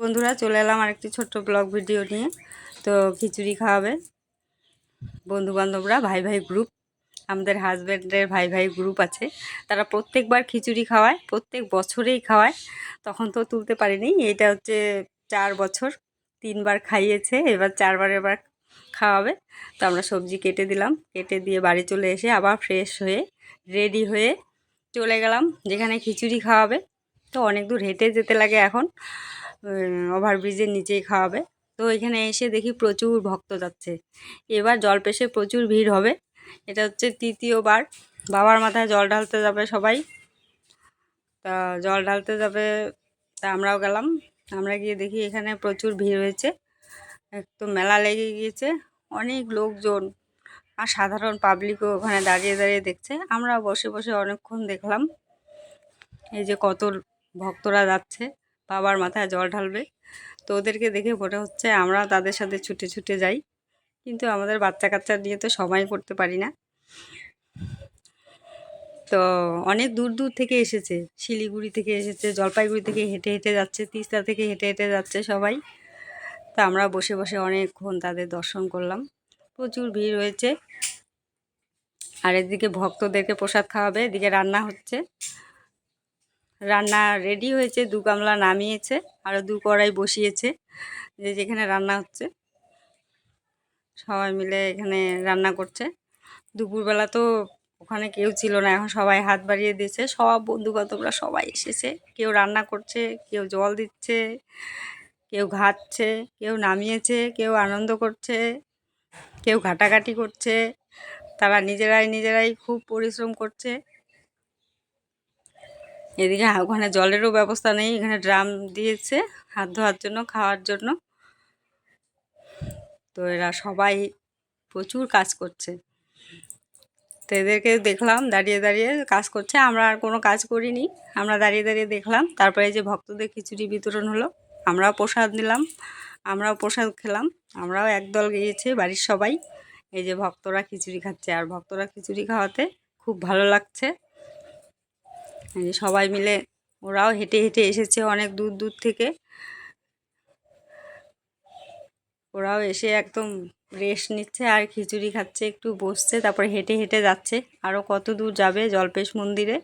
বন্ধুরা, চলে এলাম আরেকটি ছোট্ট ব্লগ ভিডিও নিয়ে। তো খিচুড়ি খাওয়াবে বন্ধু বান্ধবরা ভাই ভাই গ্রুপ আমাদের হাজব্যান্ডের ভাই ভাই গ্রুপ আছে। তারা প্রত্যেকবার খিচুড়ি খাওয়ায়, প্রত্যেক বছরেই খাওয়ায়। তখন তো তুলতে পারিনি, এটা হচ্ছে চার বছর। তিনবার খাইয়েছে, এবার চারবার এবার খাওয়াবে। তো আমরা সবজি কেটে দিলাম, কেটে দিয়ে বাড়ি চলে এসে আবার ফ্রেশ হয়ে রেডি হয়ে চলে গেলাম, যেখানে খিচুড়ি খাওয়াবে। তো অনেক দূর হেঁটে যেতে লাগে এখন। ওভারব্রিজের নিচেই খাওয়াবে। তো এখানে এসে দেখি প্রচুর ভক্ত যাচ্ছে। এবার জল পেশে প্রচুর ভিড় হবে। এটা হচ্ছে তৃতীয়বার। বাবার মাথায় জল ঢালতে যাবে সবাই। তা জল ঢালতে যাবে তা আমরাও গেলাম। আমরা গিয়ে দেখি এখানে প্রচুর ভিড় হয়েছে। একটু মেলা লেগে গিয়েছে। অনেক লোকজন আর সাধারণ পাবলিকও ওখানে দাঁড়িয়ে দাঁড়িয়ে দেখছে। আমরা বসে বসে অনেকক্ষণ দেখলাম। এই যে কত ভক্তরা যাচ্ছে। বাবার মাথায় জল ঢালবে। তো ওদেরকে দেখে মনে হচ্ছে আমরা তাদের সাথে ছুটে ছুটে যাই। কিন্তু আমাদের বাচ্চা কাচ্চা নিয়ে তো সময় করতে পারি না। তো অনেক দূর দূর থেকে এসেছে। শিলিগুড়ি থেকে এসেছে, জলপাইগুড়ি থেকে হেঁটে হেঁটে যাচ্ছে, তিস্তা থেকে হেঁটে হেঁটে যাচ্ছে সবাই। তা আমরা বসে বসে অনেকক্ষণ তাদের দর্শন করলাম। প্রচুর ভিড় হয়েছে আর এদিকে ভক্তদেরকে প্রসাদ খাওয়াবে, এদিকে রান্না হচ্ছে। রান্না রেডি হয়েছে, দু গামলা নামিয়েছে আরও দু কড়াই বসিয়েছে যে যেখানে রান্না হচ্ছে। সবাই মিলে এখানে রান্না করছে। দুপুরবেলা তো ওখানে কেউ ছিল না, এখন সবাই হাত বাড়িয়ে দিয়েছে। সব বন্ধুবান্ধবরা সবাই এসেছে। কেউ রান্না করছে, কেউ জল দিচ্ছে, কেউ ঘাটছে, কেউ নামিয়েছে, কেউ আনন্দ করছে, কেউ ঘাটাঘাটি করছে। তারা নিজেরাই নিজেরাই খুব পরিশ্রম করছে। এদিকে ওখানে জলেরও ব্যবস্থা নেই, এখানে ড্রাম দিয়েছে হাত ধোয়ার জন্য, খাওয়ার জন্য। তো এরা সবাই প্রচুর কাজ করছে। তো এদেরকে দেখলাম, দাঁড়িয়ে দাঁড়িয়ে কাজ করছে। আমরা আর কোনো কাজ করিনি, আমরা দাঁড়িয়ে দাঁড়িয়ে দেখলাম। তারপরে যে ভক্তদের খিচুড়ি বিতরণ হলো, আমরাও প্রসাদ নিলাম, আমরাও প্রসাদ খেলাম, আমরাও একদল গিয়েছি, বাড়ির সবাই। এই যে ভক্তরা খিচুড়ি খাচ্ছে, আর ভক্তরা খিচুড়ি খাওয়াতে খুব ভালো লাগছে। সবাই মিলে ওরাও হেঁটে হেঁটে এসেছে অনেক দূর দূর থেকে। ওরাও এসে একদম রেস্ট নিচ্ছে আর খিচুড়ি খাচ্ছে, একটু বসছে, তারপরে হেঁটে হেঁটে যাচ্ছে। আরও কত দূর যাবে জলপেশ মন্দিরে?